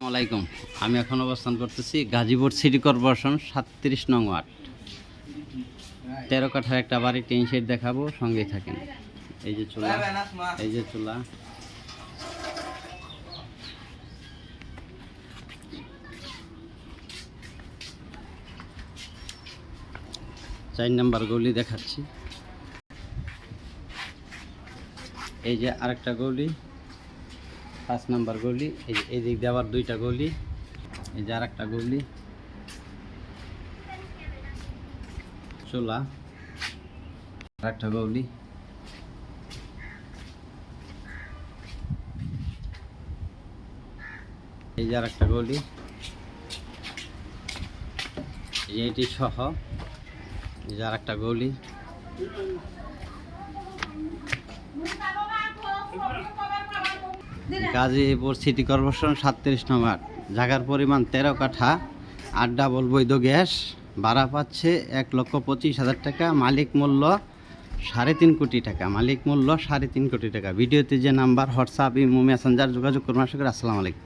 আসসালামাইকুম আমি এখন অবস্থান করতেছি গাজীপুর সিটি কর্পোরেশন সাতত্রিশ নং ওয়ার্ড। তেরো কাঠার একটা বাড়ি, টিন শেড দেখাবো, সঙ্গেই থাকেন। এই যে চুলা, এই যে চুলা। চার নাম্বার গলি দেখাচ্ছি। এই যে আরেকটা গলি পাঁচ নাম্বার গলি, এই এই দিক দিয়ে আবার দুইটা গলি, এই যে আর একটা গলি। চোলা আর একটা গলি। এই যে আর একটা গলি। এই যে এটি সহ, এই যে আরেকটা গলি। গাজীপুর সিটি কর্পোরেশন সাতত্রিশ নম্বর। জাগার পরিমাণ তেরো কাঠা আট ডাবল বৈধ গ্যাস। ভাড়া পাচ্ছে এক লক্ষ পঁচিশ হাজার টাকা। মালিক মূল্য সাড়ে তিন কোটি টাকা। মালিক মূল্য সাড়ে তিন কোটি টাকা। ভিডিওতে যে নাম্বার, হোয়াটসঅ্যাপ, ইমো, মেসেঞ্জার যোগাযোগ করুন করি। আসসালামু আলাইকুম।